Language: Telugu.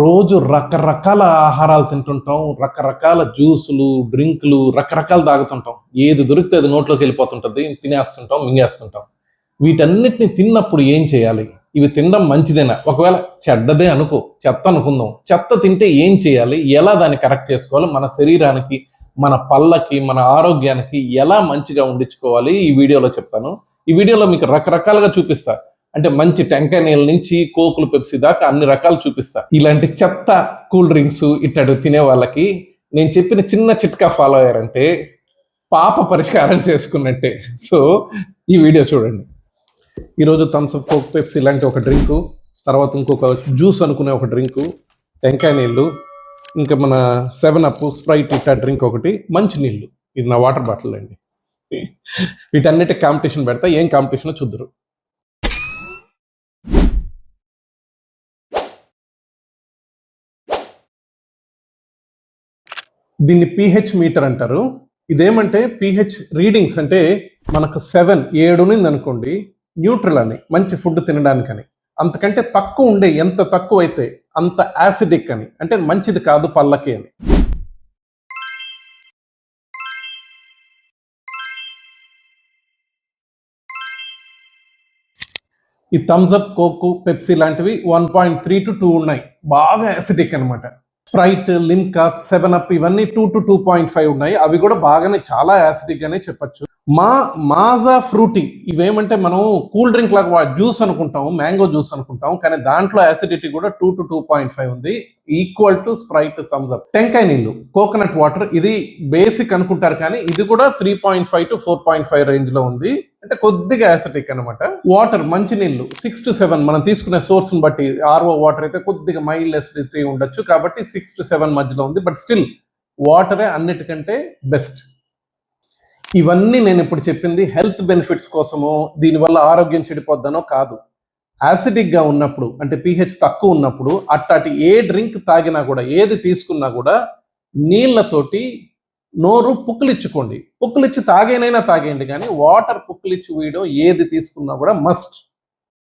రోజు రకరకాల ఆహారాలు తింటుంటాం రకరకాల జ్యూసులు డ్రింకులు రకరకాలు తాగుతుంటాం. ఏది దొరికితే అది నోట్లోకి వెళ్ళిపోతుంటుంది తినేస్తుంటాం మింగేస్తుంటాం. వీటన్నిటిని తిన్నప్పుడు ఏం చేయాలి? ఇవి తినడం మంచిదేనా? ఒకవేళ చెడ్డదే అనుకో చెత్త అనుకుందాం. చెత్త తింటే ఏం చేయాలి? ఎలా దాన్ని కరెక్ట్ చేసుకోవాలి? మన శరీరానికి మన పళ్ళకి మన ఆరోగ్యానికి ఎలా మంచిగా ఉండించుకోవాలి ఈ వీడియోలో చెప్తాను. ఈ వీడియోలో మీకు రకరకాలుగా చూపిస్తాను అంటే మంచి టెంకాయ నీళ్ళ నుంచి కోకులు పెప్సీ దాకా అన్ని రకాలు చూపిస్తా. ఇలాంటి చెత్త కూల్ డ్రింక్స్ ఇట్టాడు తినే వాళ్ళకి నేను చెప్పిన చిన్న చిట్కా ఫాలో అయ్యారంటే పాప పరిష్కారం చేసుకున్నట్టే. సో ఈ వీడియో చూడండి. ఈరోజు థమ్స్అప్ కోక్ పెప్సీ ఇలాంటి ఒక డ్రింకు తర్వాత ఇంకొక జ్యూస్ అనుకునే ఒక డ్రింకు టెంకాయ నీళ్ళు ఇంకా మన సెవెన్ అప్ స్ప్రైట్ ఇట్టా డ్రింక్ ఒకటి మంచి నీళ్ళు. ఇది నా వాటర్ బాటిల్ అండి. వీటన్నిటి కాంపిటీషన్ పెడతా ఏం కాంపిటీషన్ చూద్దరు. దీన్ని పిహెచ్ మీటర్ అంటారు. ఇదేమంటే పిహెచ్ రీడింగ్స్ అంటే మనకు సెవెన్ ఏడు ఉంది అనుకోండి న్యూట్రల్ అని మంచి ఫుడ్ తినడానికని. అంతకంటే తక్కువ ఉండే ఎంత తక్కువ అయితే అంత యాసిడిక్ అని అంటే మంచిది కాదు పళ్ళకి అని. ఈ థమ్స్అప్ కోక్ పెప్సీ లాంటివి one point three to two ఉన్నాయి. బాగా యాసిడిక్ అనమాట స్ప్రైట్ లిమ్కా సెవెన్ అప్ ఇవన్నీ two to two point five ఉన్నాయి. అవి కూడా బాగానే చాలా యాసిడిక్ అనే చెప్పొచ్చు. మా మాజా ఫ్రూటీ ఇవేమంటే మనం కూల్ డ్రింక్ లాగా జ్యూస్ అనుకుంటాం మ్యాంగో జ్యూస్ అనుకుంటాం కానీ దాంట్లో యాసిడిటీ కూడా two to two point five ఉంది. Equal to Sprite Thums up టెంకాయ నీళ్ళు కోకోనట్ వాటర్ ఇది బేసిక్ అనుకుంటారు కానీ ఇది కూడా three point five to four point five రేంజ్లో ఉంది. అంటే కొద్దిగా యాసిటిక్ అనమాట వాటర్ మంచి నీళ్ళు సిక్స్ టు సెవెన్ మనం తీసుకునే సోర్స్ని బట్టి ఆర్ఓ వాటర్ అయితే కొద్దిగా మైల్డ్ యాసిడిటీ ఉండొచ్చు కాబట్టి సిక్స్ టు సెవెన్ మధ్యలో ఉంది. బట్ స్టిల్ వాటరే అన్నిటికంటే బెస్ట్ ఇవన్నీ నేను ఇప్పుడు చెప్పింది హెల్త్ బెనిఫిట్స్ కోసమో దీనివల్ల ఆరోగ్యం చెడిపోద్దనో కాదు. యాసిడిక్గా ఉన్నప్పుడు అంటే పిహెచ్ తక్కువ ఉన్నప్పుడు అట్టాటి ఏ డ్రింక్ తాగినా కూడా ఏది తీసుకున్నా కూడా నీళ్ళతోటి నోరు పుక్కులిచ్చుకోండి. పుక్కులిచ్చి తాగేనైనా తాగేయండి కానీ వాటర్ పుక్కులిచ్చి వేయడం ఏది తీసుకున్నా కూడా మస్ట్